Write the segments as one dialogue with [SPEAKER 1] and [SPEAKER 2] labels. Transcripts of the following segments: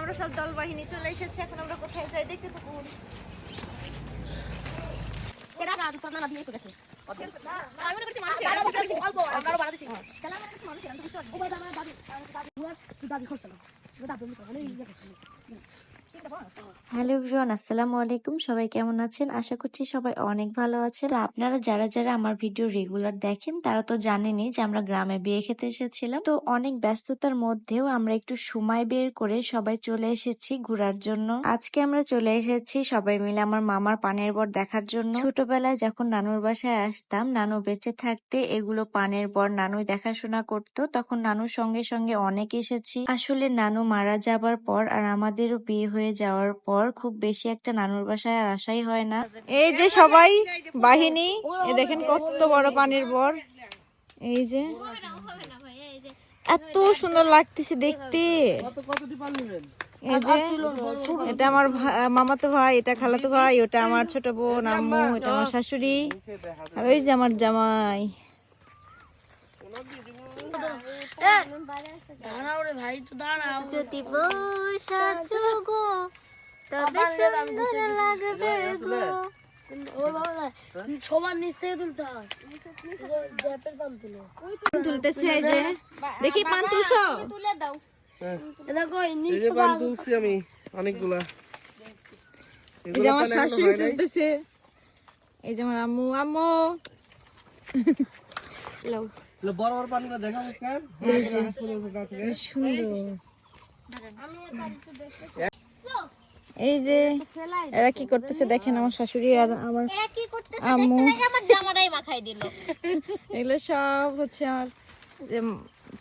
[SPEAKER 1] আমরা সব দল বাহিনী চলে এসেছি এখন আমরা কোথায় যাই দেখতে থাকুন আমি মনে করছি মানুষ অল্প আমরা বাড়া দিচ্ছি
[SPEAKER 2] হ্যালো এভরিওয়ান, আসসালামু আলাইকুম। সবাই কেমন আছেন? আশা করছি সবাই অনেক ভালো আছেন। আপনারা যারা যারা আমার ভিডিও রেগুলার দেখেন, তারা তো জানেনই যে আমরা গ্রামে বিয়ে খেতে এসেছিলাম। তো অনেক ব্যস্ততার মধ্যেও আমরা একটু সময় বের করে সবাই চলে এসেছি ঘোরার জন্য। আজকে আমরা চলে এসেছি সবাই মিলে আমার মামার পানের বর দেখার জন্য। ছোটবেলায় যখন নানুর বাসায় আসতাম, নানু বেঁচে থাকতে এগুলো পানের বর নানু দেখাশোনা করতো। তখন নানুর সঙ্গে সঙ্গে অনেক এসেছি। আসলে নানু মারা যাবার পর আর আমাদেরও বিয়ে হয়ে যাওয়ার পর খুব বেশি একটা নানুর বাসায় আর আসাই হয় না।
[SPEAKER 1] এই যে সবাই, বাহিনী এ দেখেন কত বড় পানির বর। এই যে, এত সুন্দর লাগতেছে দেখতে। এটা আমার মামাতো ভাই, এটা খালাতো ভাই, ওটা আমার ছোট বোন, আম্মু, এটা আমার শাশুড়ি, আর ওই যে আমার জামাই।
[SPEAKER 2] যদি বসাছো গো তবে সুন্দর লাগবে গো
[SPEAKER 3] সবার নিচ থেকে তুলতে হয় জ্যাপের পান তুলো
[SPEAKER 1] তুলতেছে এই যে দেখি পান তুলছো
[SPEAKER 4] পান। তুলছি আমি অনেকগুলা।
[SPEAKER 1] এই যে আমার শাশুড়ি তুলতেছে। এই যে আমার আম্মু আম্মু।
[SPEAKER 4] বড় বড় পানগুলো দেখা
[SPEAKER 1] সুন্দর। এই যে এরা কি করতেছে দেখেন আমার শাশুড়ি আর আমার আম্মু।
[SPEAKER 2] আমার জামাটাই মাখাই দিল।
[SPEAKER 1] এগুলো সব হচ্ছে আমার যে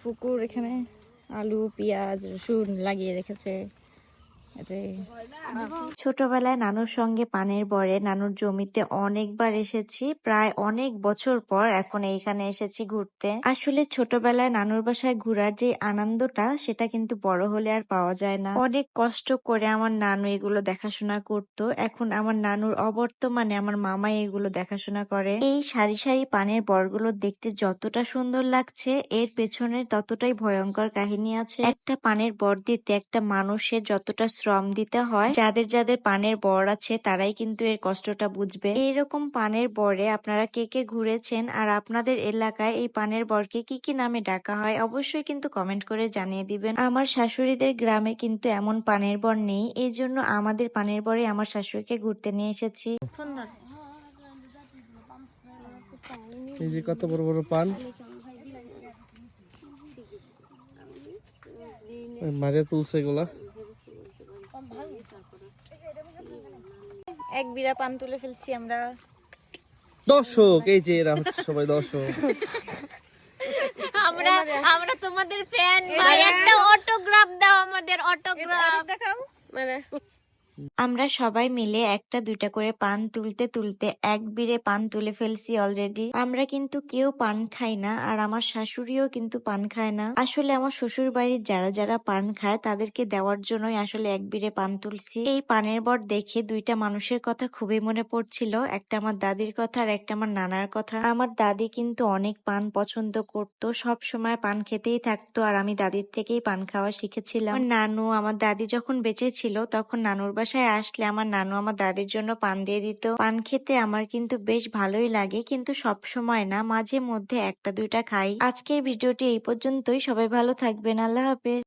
[SPEAKER 1] পুকুর এখানে আলু পেঁয়াজ রসুন লাগিয়ে রেখেছে।
[SPEAKER 2] ছোটবেলায় নানুর সঙ্গে পানের বরে, নানুর জমিতে অনেকবার এসেছি, প্রায় অনেক বছর পর এখন এইখানে এসেছি ঘুরতে। আসলে ছোটবেলায় নানুর বাসায় ঘোরার যে আনন্দটা, সেটা কিন্তু বড় হলে আর পাওয়া যায় না। অনেক কষ্ট করে আমার নানু এগুলো দেখাশোনা করতো। এখন আমার নানুর অবর্তমানে আমার মামাই এগুলো দেখাশোনা করে। এই সারি সারি পানের বরগুলো দেখতে যতটা সুন্দর লাগছে, এর পেছনে ততটাই ভয়ঙ্কর কাহিনী আছে। একটা পানের বর দিতে একটা মানুষের যতটা শ্রম দিতে হয়। যাদের যাদের পানের বর আছে তারাই কিন্তু এর কষ্টটা বুঝবে। এইরকম পানের বরে আপনারা কে কে ঘুরেছেন আর আপনাদের এলাকায় এই পানের বরকে কি কি নামে ডাকা হয় অবশ্যই কিন্তু কমেন্ট করে জানিয়ে দিবেন। আমার শাশুড়িদের গ্রামে কিন্তু এমন পানের বর নেই এই জন্য আমাদের পানের বরে আমার শাশুড়িকে ঘুরতে নিয়ে এসেছি।
[SPEAKER 4] এই যে কত বড় বড় পান। মারিয়া তুলছে এগুলা।
[SPEAKER 1] এক বিড়া পান তুলে ফেলছি আমরা।
[SPEAKER 4] দর্শক এই যে এরা হচ্ছে সবাই দর্শক।
[SPEAKER 2] আমরা আমরা তোমাদের ফ্যান ভাই একটা অটোগ্রাফ দাও আমাদের অটোগ্রাফ
[SPEAKER 1] দেখাও। মানে
[SPEAKER 2] আমরা সবাই মিলে একটা, দুইটা করে পান তুলতে তুলতে এক বিড়ে পান তুলে ফেলছি অলরেডি আমরা কিন্তু কেউ পান খাই না আর আমার শাশুড়িও কিন্তু পান খায় না। আসলে আমার শ্বশুর বাড়ির যারা যারা পান খায় তাদেরকে দেওয়ার জন্যই আসলে এক বিড়ে পান তুলছি। এই পানের বর দেখে দুইটা মানুষের কথা খুবই মনে পড়ছিল, একটা আমার দাদির কথা আর একটা আমার নানার কথা। আমার দাদি কিন্তু অনেক পান পছন্দ করতো, সব সময় পান খেতেই থাকতো আর আমি দাদির থেকেই পান খাওয়া শিখেছিলাম। নানু, আমার দাদি যখন বেঁচে ছিল তখন নানুর বাসায় আসলে আমার নানু আমার দাদির জন্য পান দিয়ে দিত। পান খেতে আমার কিন্তু বেশ ভালোই লাগে, কিন্তু সব সময় না, মাঝে মধ্যে একটা, দুইটা খাই। আজকের ভিডিওটি এই পর্যন্তই। সবাই ভালো থাকবেন। আল্লাহ হাফেজ।